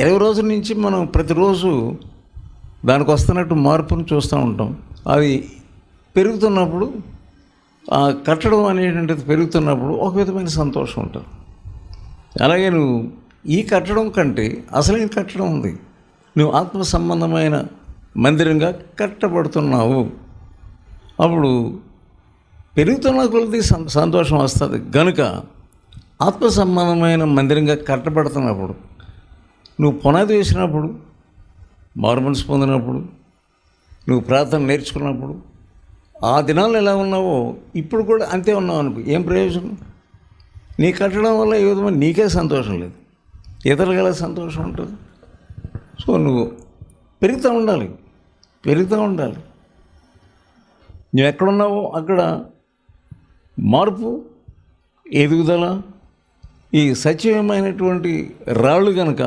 ఇరవై రోజుల నుంచి మనం ప్రతిరోజు దానికి వస్తున్నట్టు మార్పును చూస్తూ ఉంటాం. అది పెరుగుతున్నప్పుడు ఆ కట్టడం అనేటువంటిది పెరుగుతున్నప్పుడు ఒక విధమైన సంతోషం ఉంటుంది. అలాగే నువ్వు ఈ కట్టడం కంటే అసలైన కట్టడం ఉంది. నువ్వు ఆత్మ సంబంధమైన మందిరంగా కట్టబడుతున్నావు. అప్పుడు పెరుగుతున్న కొలది సంతోషం వస్తుంది. గనుక ఆత్మ సంబంధమైన మందిరంగా కట్టబడుతున్నప్పుడు నువ్వు పునాది వేసినప్పుడు మార్మన్స్ పొందినప్పుడు నువ్వు ప్రార్థన నేర్చుకున్నప్పుడు ఆ దినాలు ఎలా ఉన్నావో ఇప్పుడు కూడా అంతే ఉన్నావు అనుకో. ఏం ప్రయోజనం? నీ కట్టడం వల్ల ఏ విధమైన నీకే సంతోషం లేదు. ఇతరులకు సంతోషం ఉంటుంది? సో నువ్వు పెరుగుతూ ఉండాలి. పెరుగుతూ ఉండాలి. నువ్వు ఎక్కడున్నావో అక్కడ మార్పు ఎదుగుదల ఈ సత్యమైనటువంటి రాళ్ళు కనుక